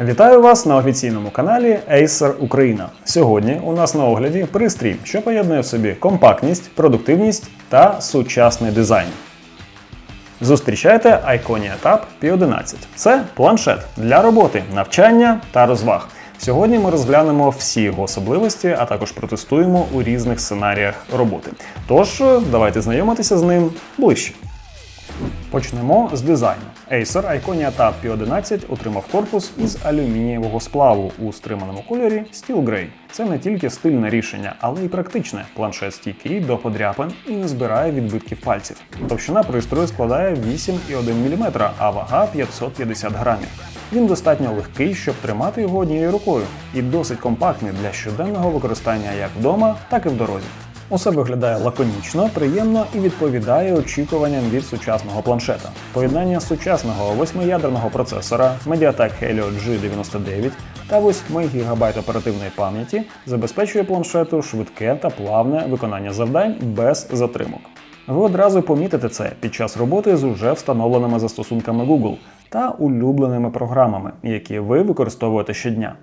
Вітаю вас на офіційному каналі Acer Україна. Сьогодні у нас на огляді пристрій, що поєднує в собі компактність, продуктивність та сучасний дизайн. Зустрічайте Iconia Tab P11. Це планшет для роботи, навчання та розваг. Сьогодні ми розглянемо всі його особливості, а також протестуємо у різних сценаріях роботи. Тож, давайте знайомитися з ним ближче. Почнемо з дизайну. Acer Iconia Tab P11 отримав корпус із алюмінієвого сплаву у стриманому кольорі Steel Grey. Це не тільки стильне рішення, але й практичне. Планшет стійкий до подряпин і не збирає відбитків пальців. Товщина пристрою складає 8,1 мм, а вага 550 грамів. Він достатньо легкий, щоб тримати його однією рукою, і досить компактний для щоденного використання як вдома, так і в дорозі. Усе виглядає лаконічно, приємно і відповідає очікуванням від сучасного планшета. Поєднання сучасного восьмиядерного процесора Mediatek Helio G99 та 8 ГБ оперативної пам'яті забезпечує планшету швидке та плавне виконання завдань без затримок. Ви одразу помітите це під час роботи з уже встановленими застосунками Google та улюбленими програмами, які ви використовуєте щодня.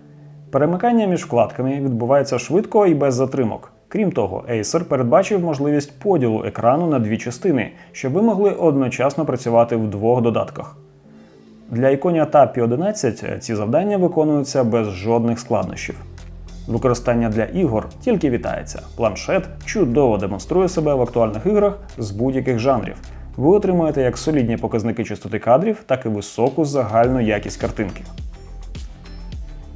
Перемикання між вкладками відбувається швидко і без затримок. Крім того, Acer передбачив можливість поділу екрану на дві частини, щоб ви могли одночасно працювати в двох додатках. Для Iconia Tab P11 ці завдання виконуються без жодних складнощів. Використання для ігор тільки вітається. Планшет чудово демонструє себе в актуальних іграх з будь-яких жанрів. Ви отримуєте як солідні показники частоти кадрів, так і високу загальну якість картинки.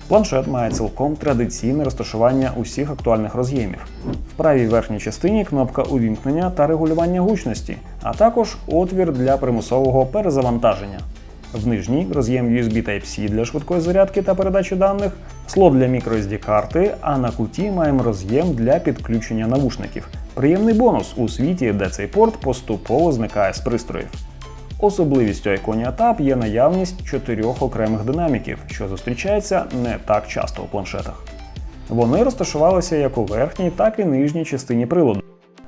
Планшет має цілком традиційне розташування усіх актуальних роз'ємів. В правій верхній частині кнопка увімкнення та регулювання гучності, а також отвір для примусового перезавантаження. В нижній роз'єм USB Type-C для швидкої зарядки та передачі даних, слот для microSD карти, а на куті маємо роз'єм для підключення навушників. Приємний бонус у світі, де цей порт поступово зникає з пристроїв. Особливістю Iconia Tab є наявність чотирьох окремих динаміків, що зустрічається не так часто у планшетах. Вони розташувалися як у верхній, так і нижній частині приладу.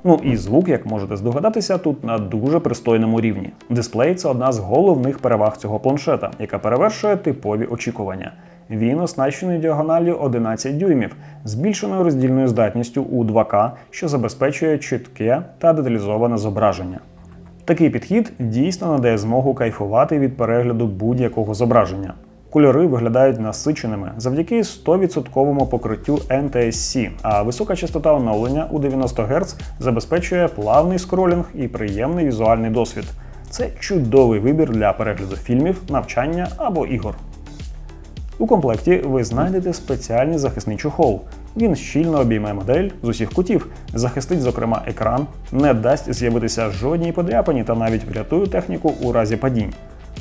Ну і звук, як можете здогадатися, тут на дуже пристойному рівні. Дисплей це одна з головних переваг цього планшета, яка перевершує типові очікування. Він оснащений діагоналлю 11 дюймів, збільшеною роздільною здатністю у 2К, що забезпечує чітке та деталізоване зображення. Такий підхід дійсно надає змогу кайфувати від перегляду будь-якого зображення. Кольори виглядають насиченими завдяки 100% покриттю NTSC, а висока частота оновлення у 90 Гц забезпечує плавний скролінг і приємний візуальний досвід. Це чудовий вибір для перегляду фільмів, навчання або ігор. У комплекті ви знайдете спеціальний захисний чохол. Він щільно обійме модель з усіх кутів, захистить, зокрема, екран, не дасть з'явитися жодній подряпині та навіть врятує техніку у разі падінь.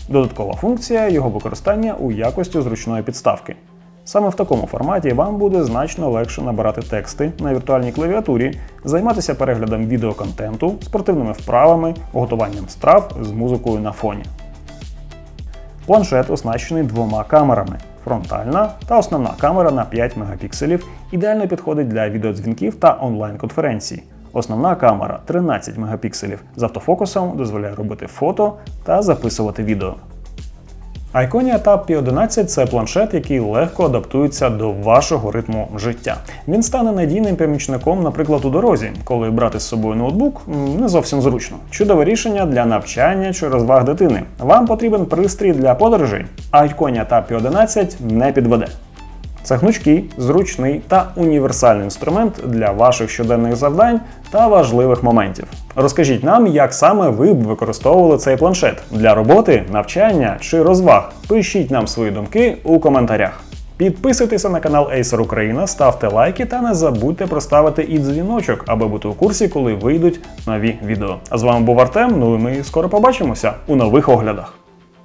Додаткова функція його використання у якості зручної підставки. Саме в такому форматі вам буде значно легше набирати тексти на віртуальній клавіатурі, займатися переглядом відеоконтенту, спортивними вправами, готуванням страв з музикою на фоні. Планшет оснащений двома камерами. Фронтальна та основна камера на 5 мегапікселів ідеально підходить для відеодзвінків та онлайн-конференцій. Основна камера 13 мегапікселів з автофокусом дозволяє робити фото та записувати відео. Iconia Tab P11 це планшет, який легко адаптується до вашого ритму життя. Він стане надійним помічником, наприклад, у дорозі, коли брати з собою ноутбук не зовсім зручно. Чудове рішення для навчання чи розваг дитини. Вам потрібен пристрій для подорожей, Iconia Tab P11 не підведе. Це гнучкий, зручний та універсальний інструмент для ваших щоденних завдань та важливих моментів. Розкажіть нам, як саме ви б використовували цей планшет для роботи, навчання чи розваг. Пишіть нам свої думки у коментарях. Підписуйтеся на канал Acer Україна, ставте лайки та не забудьте проставити і дзвіночок, аби бути у курсі, коли вийдуть нові відео. А з вами був Артем. Ну і ми скоро побачимося у нових оглядах.